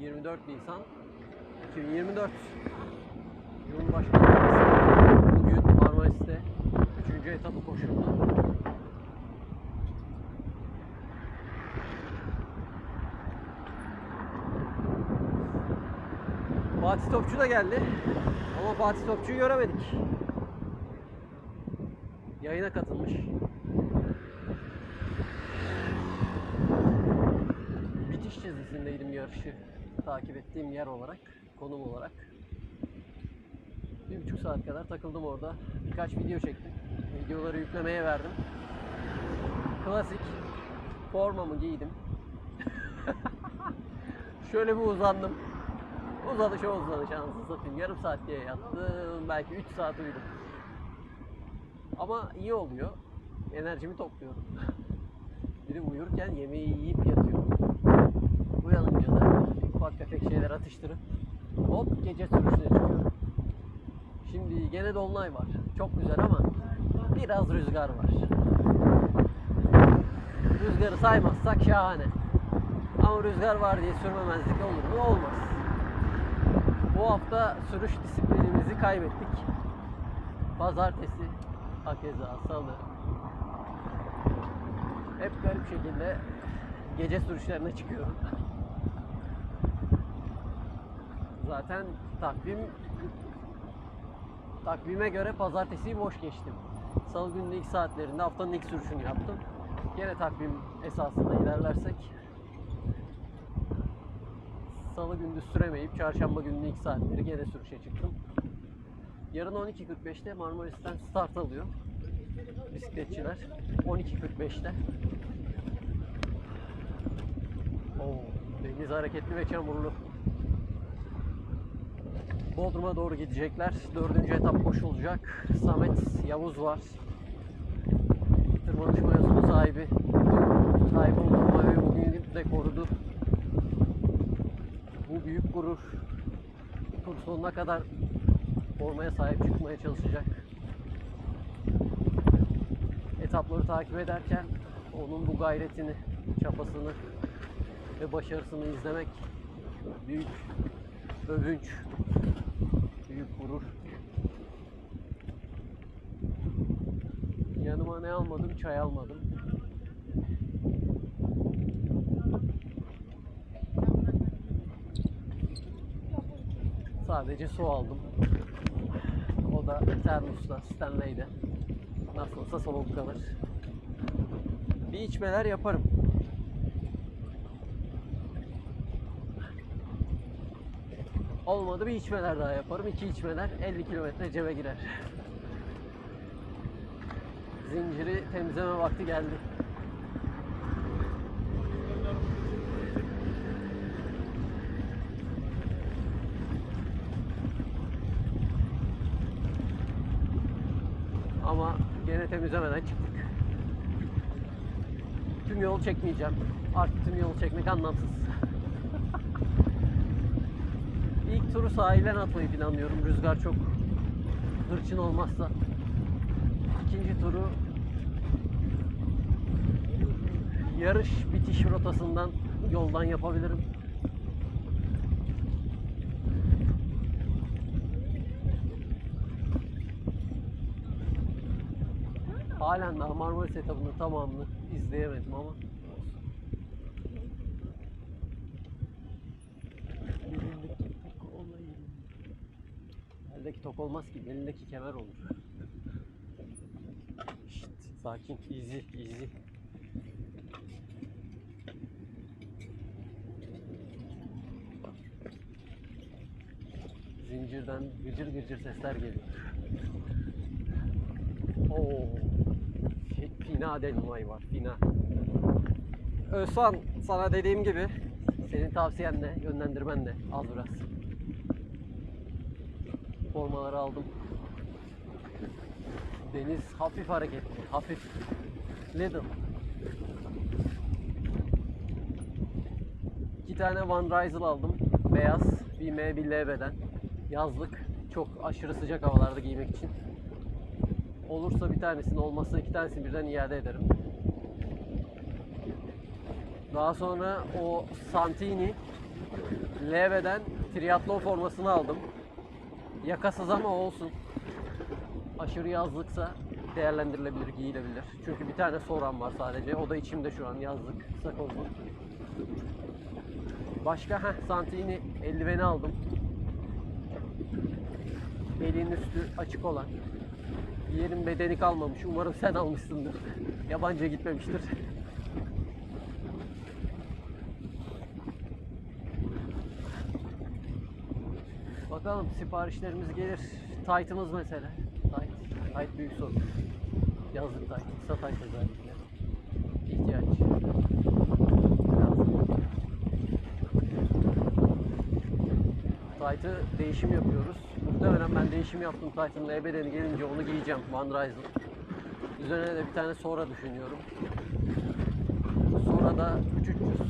24 Nisan 2024 Cumhurbaşkanı bugün Marmaris'te 3. etapı koşuldu. Fatih Topçu da geldi. Ama Fatih Topçu'yu göremedik. Yayına katılmış. Bitiş çizgisindeydim yarışı takip ettiğim yer olarak, konum olarak. Bir buçuk saat kadar takıldım orada. Birkaç video çektim. Videoları yüklemeye verdim. Klasik formamı giydim. Şöyle bir uzandım. Uzanış o uzanış anasını satayım. Yarım saat diye yattım. Belki 3 saat uyudum. Ama iyi oluyor. Enerjimi topluyorum. Bir de uyurken yemeği yiyip yatıyorum. Ufak tefek şeyler atıştırıp hop gece sürüşüne çıkıyorum. Şimdi gene dolunay var. Çok güzel ama biraz rüzgar var. Rüzgarı saymazsak şahane. Ama rüzgar var diye sürmemezlik olur mu? Olmaz. Bu hafta sürüş disiplinimizi kaybettik. Pazartesi, hakeza salı. Hep garip şekilde gece sürüşlerine çıkıyorum. Zaten takvim takvime göre pazartesiyi boş geçtim. Salı günün ilk saatlerinde haftanın ilk sürüşünü yaptım. Gene takvim esasında ilerlersek Salı gündüz süremeyip çarşamba günün ilk saatleri gene sürüşe çıktım. Yarın 12.45'te Marmaris'ten start alıyor bisikletçiler. 12.45'te. Oo, deniz hareketli ve çamurlu. Bodrum'a doğru gidecekler. Dördüncü etap koşulacak. Samet Yavuz var. Tırmanış mayosunun sahibi. Sahibi olduğu mayoyu bugün de korudu. Bu büyük gurur. Tur sonuna kadar formaya sahip çıkmaya çalışacak. Etapları takip ederken onun bu gayretini, çapasını ve başarısını izlemek büyük övünç, gurur. Yanıma ne almadım? Çay almadım. Sadece su aldım. O da termosta, Stanley'de. Nasıl olsa soğuk kalır. Bir içmeler yaparım. Olmadı bir içmeler daha yaparım. İki içmeler 50 kilometre cebe girer. Zinciri temizleme vakti geldi. Ama gene temizlemeden çıktık. Tüm yol çekmeyeceğim. Artık tüm yol çekmek anlamsız. İlk turu sahilden atmayı planlıyorum. Rüzgar çok hırçın olmazsa. İkinci turu yarış bitiş rotasından yoldan yapabilirim. Halen daha Marmaris etabının tamamını izleyemedim ama. Olmaz ki, elindeki kemer olur. Şşt, sakin, easy, easy. Zincirden gıcır gıcır sesler geliyor. Oo. fi- Fina denumay var. Fina. Özhan sana dediğim gibi senin tavsiyenle, yönlendirmenle al biraz. Formaları aldım. Deniz hafif hareketli, hafif. Little. İki tane Van Rysel aldım. Beyaz, bir M, bir LB'den. Yazlık. Çok aşırı sıcak havalarda giymek için. Olursa bir tanesini, olmazsa iki tanesini birden iade ederim. Daha sonra o Santini Leve'den triatlon formasını aldım. Yakasız ama olsun. Aşırı yazlıksa değerlendirilebilir, giyilebilir. Çünkü bir tane soran var sadece. O da içimde şu an yazlık, sakozlu. Başka heh, Santini eldiveni aldım. Belin üstü açık olan. Yerin bedeni kalmamış. Umarım sen almışsındır. Yabancıya gitmemiştir. Bakalım siparişlerimiz gelir. Tight'ımız mesela. Tight. Tight büyük sorun. Yazlık tight. Kısa tight özellikle. İhtiyaç. Tight'ı değişim yapıyoruz. Muhtemelen ben değişim yaptım Tight'ın L bedeni gelince onu giyeceğim. Van Ryzen. Üzerine de bir tane sonra düşünüyorum. Sonra da 3300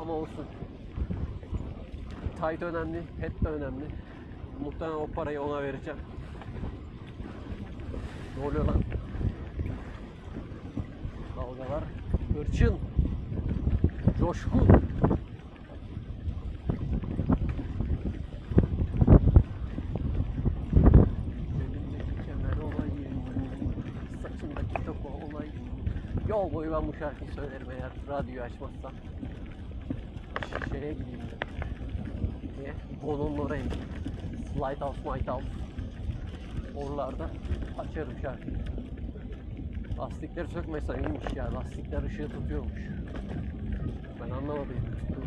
ama olsun. Tight önemli, pet de önemli. Muhtemelen o parayı ona vereceğim. Ne oluyor lan? Dalgalar, hırçın, coşkun. Yol boyu ben bu şarkıyı söylerim eğer radyoyu açmazsam. Şeye gideyim de. Niye? Bono'nun oraya. Lighthouse, Lighthouse. Oralarda açarım şarkıyı. Lastikleri sökmesen iyiymiş ya. Lastikler ışığı tutuyormuş. Ben anlamadım. Tuttu.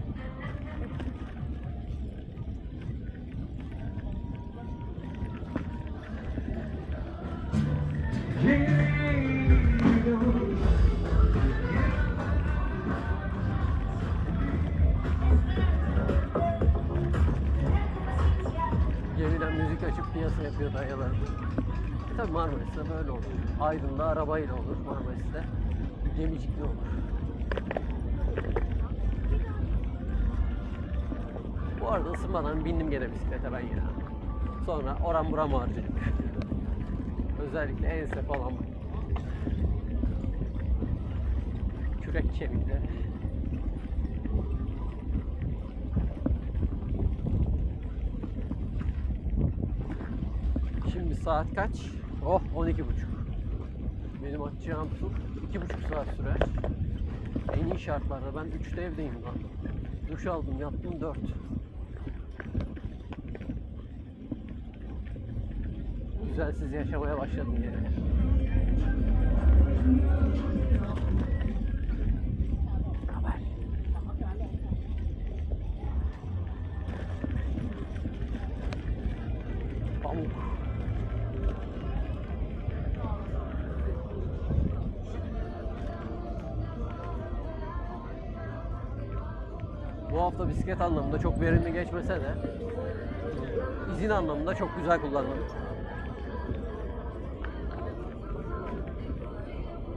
Açıp piyasa yapıyor dayılar. Tabii Marmaris'te böyle olur. Aydın'da arabayla olur, Marmaris'te gemicikli olur. Bu arada ısınmadan bindim gene bisiklete ben ya. Sonra oran buram harcadık. Özellikle ense falan. Kürek kemikleri. Şimdi saat kaç? Oh 12 buçuk. Benim açacağım tur iki buçuk saat sürer. En iyi şartlarda ben 3'te evdeyim lan. Duş aldım yattım 4. Düzensiz yaşamaya başladım yine. Hafta bisiklet anlamında çok verimli geçmese de izin anlamında çok güzel kullandım.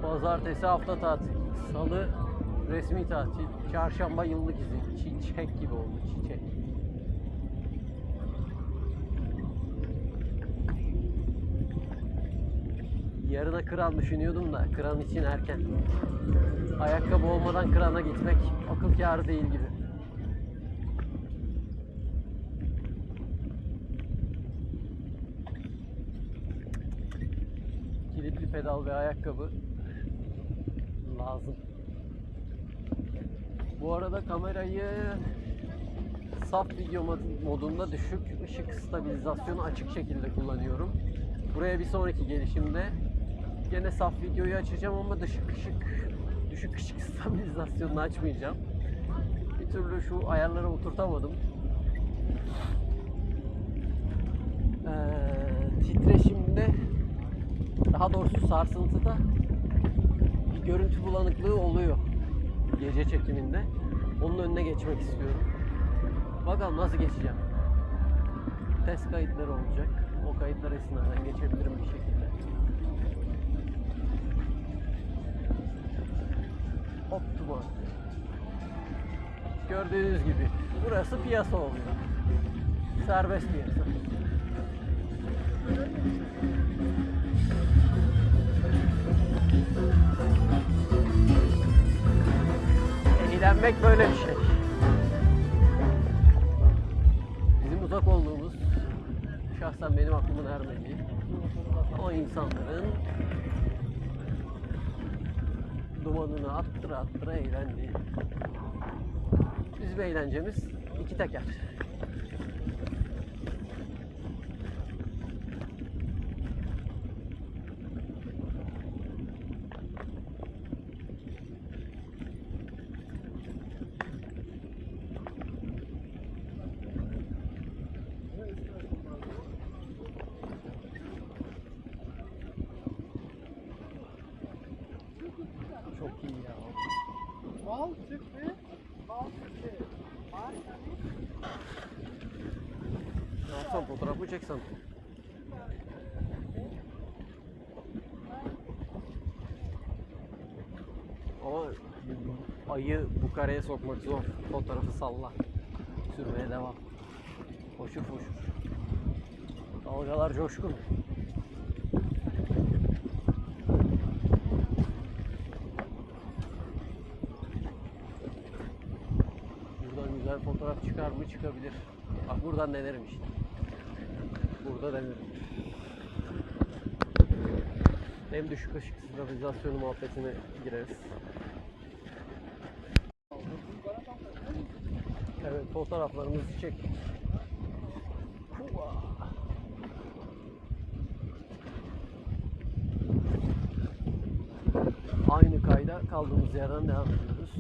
Pazartesi hafta tatil, salı resmi tatil, çarşamba yıllık izin. Çiçek gibi oldu, çiçek. Yarına kıran düşünüyordum da kıran için erken. Ayakkabı olmadan kırana gitmek akıl kârı değil gibi. Pedal ve ayakkabı lazım. Bu arada kamerayı saf video mod- modunda düşük ışık stabilizasyonu açık şekilde kullanıyorum. Buraya bir sonraki gelişimde gene saf videoyu açacağım ama düşük ışık düşük ışık stabilizasyonunu açmayacağım. Bir türlü şu ayarlara oturtamadım. Ee, titreşimde daha doğrusu sarsıntıda bir görüntü bulanıklığı oluyor gece çekiminde. Onun önüne geçmek istiyorum. Bakalım nasıl geçeceğim. Test kayıtları olacak. O kayıtlar esnaden geçebilirim bir şekilde. Optimal. Gördüğünüz gibi burası piyasa oluyor. Serbest piyasa. eğlenmek böyle bir şey. Bizim uzak olduğumuz, şahsen benim aklımın ermediği o insanların dumanını attıra attıra eğlendiği. Bizim eğlencemiz iki teker. Çeksem? Ama ayı bu kareye sokmak zor. Fotoğrafı salla. Sürmeye devam. Koşur koşur. Dalgalar coşkun. Buradan güzel fotoğraf çıkar mı? Çıkabilir. Bak buradan denerim işte. Burada denerim. Hem düşük ışık stabilizasyonu muhabbetine gireriz. Evet fotoğraflarımızı çek. Aynı kayda kaldığımız yerden devam ediyoruz.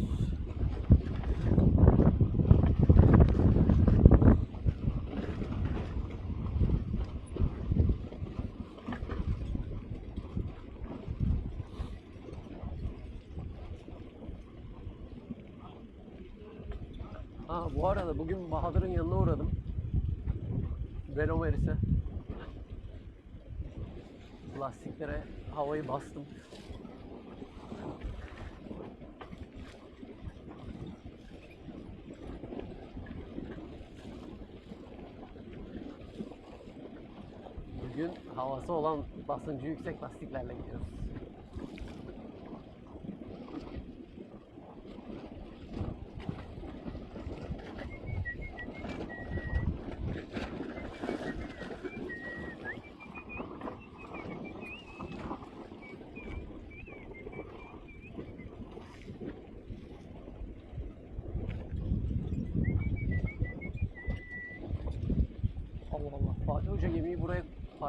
Ha bu arada bugün Bahadır'ın yanına uğradım. Velomeris'e. Lastiklere havayı bastım. Bugün havası olan basıncı yüksek lastiklerle gidiyoruz.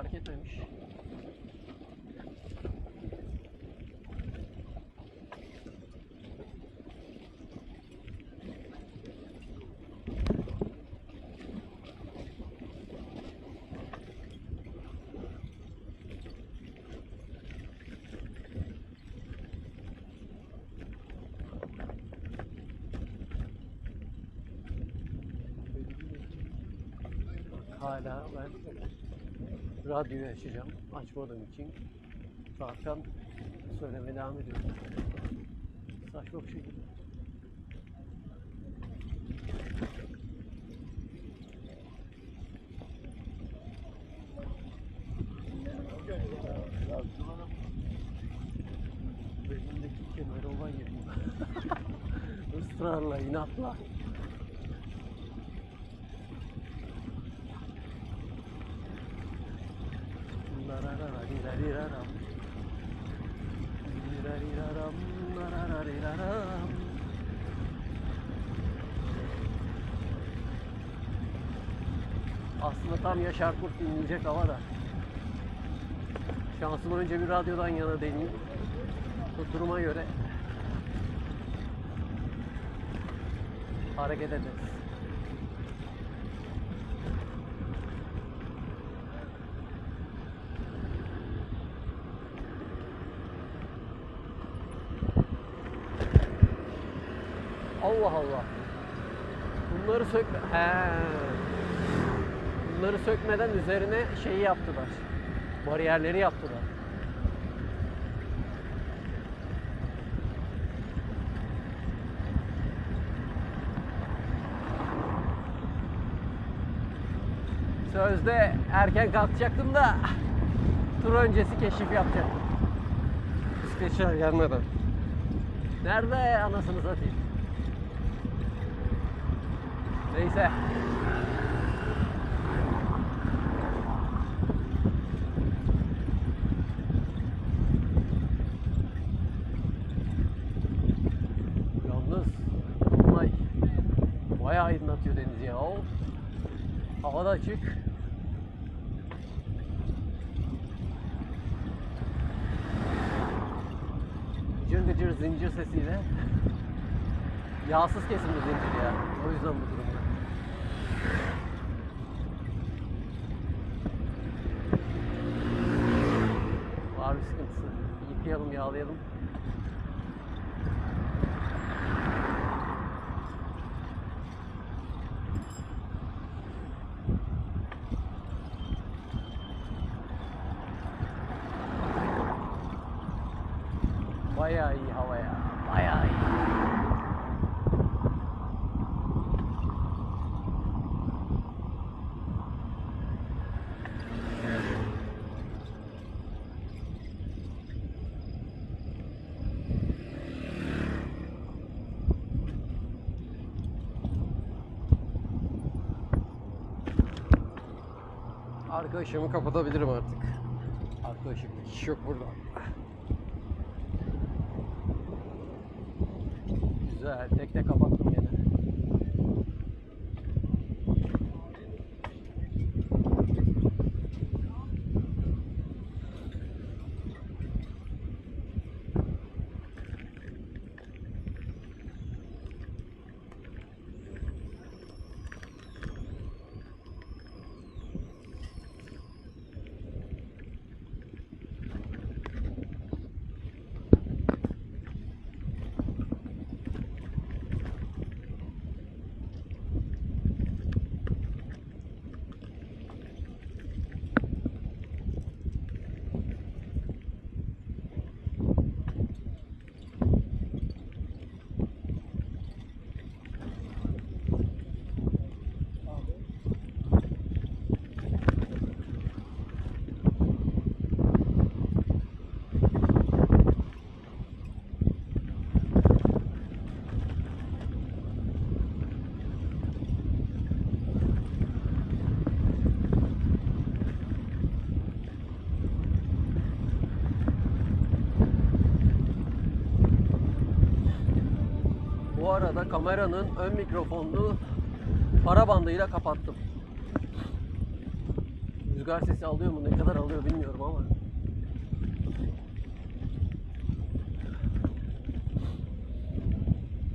Park etmemiş. Hala ben radyoyu açacağım. Açmadığım için Tarkan söylemeye devam ediyor. Saçma bir şekilde. Belimdeki kemer olan yerim. Israrla, inatla. Aslında tam Yaşar Kurt dinleyecek hava da. Şansım önce bir radyodan yana deneyeyim. Duruma göre hareket ederiz. Bunları sökme... He. Bunları sökmeden üzerine şeyi yaptılar. Bariyerleri yaptılar. Sözde erken kalkacaktım da tur öncesi keşif yapacaktım. Bisikletçiler gelmeden. Nerede anasını satayım? Neyse. Yalnız Dolunay bayağı aydınlatıyor denizi ya. Havada açık. gıcır zincir sesiyle yağsız kesim bir zincir ya. O yüzden bu durum. Var bir sıkıntısı. Yıkayalım, yağlayalım. Bayağı iyi hava ya. Bayağı iyi. Arka ışığımı kapatabilirim artık. Arka ışık hiç yok burada. Güzel. Tek tek kapattım gene. Bu arada kameranın ön mikrofonunu para bandıyla kapattım. Rüzgar sesi alıyor mu? Ne kadar alıyor bilmiyorum ama.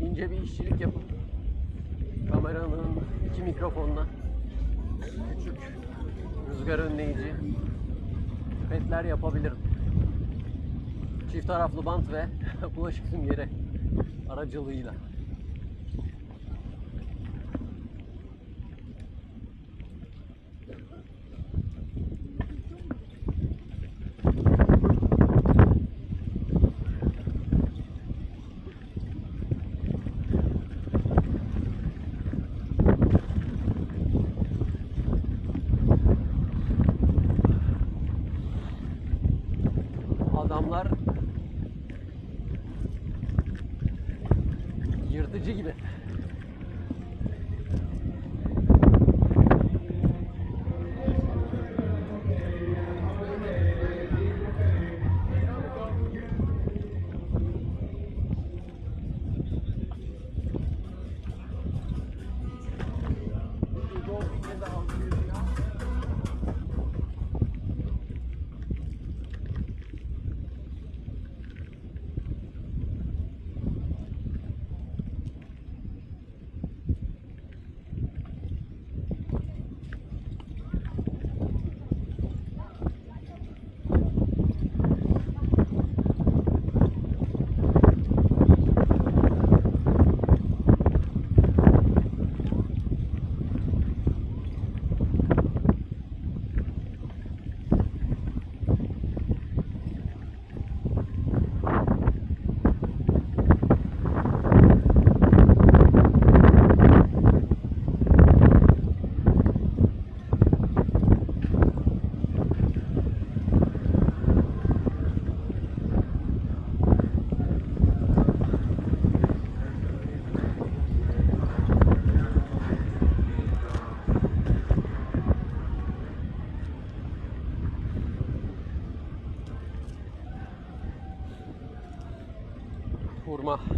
ince bir işçilik yapıp kameranın iki mikrofonla küçük rüzgar önleyici petler yapabilirim. Çift taraflı bant ve bulaşık süngeri aracılığıyla. Adamlar yırtıcı gibi. forma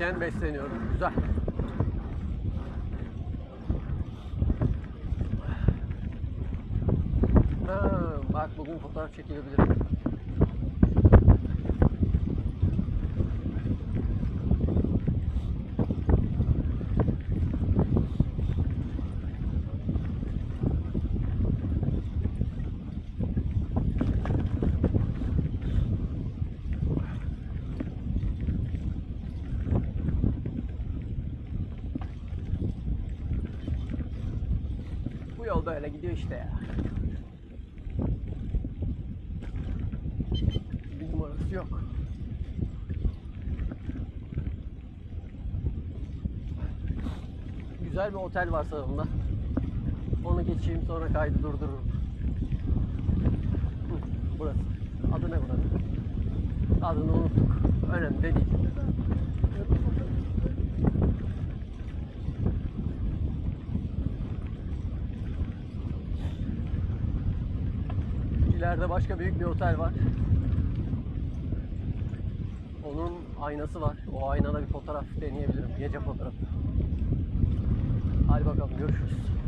oksijen besleniyorum. Güzel. Ha, bak bugün fotoğraf çekilebilir. Bu yol böyle gidiyor işte ya. Bir numarası yok. Güzel bir otel var sağımda. Onu geçeyim sonra kaydı durdururum. Burası. Adı ne buranın? Adını unuttuk. Önemli de değil. İleride başka büyük bir otel var. Onun aynası var. O aynada bir fotoğraf deneyebilirim. Gece fotoğrafı. Hadi bakalım görüşürüz.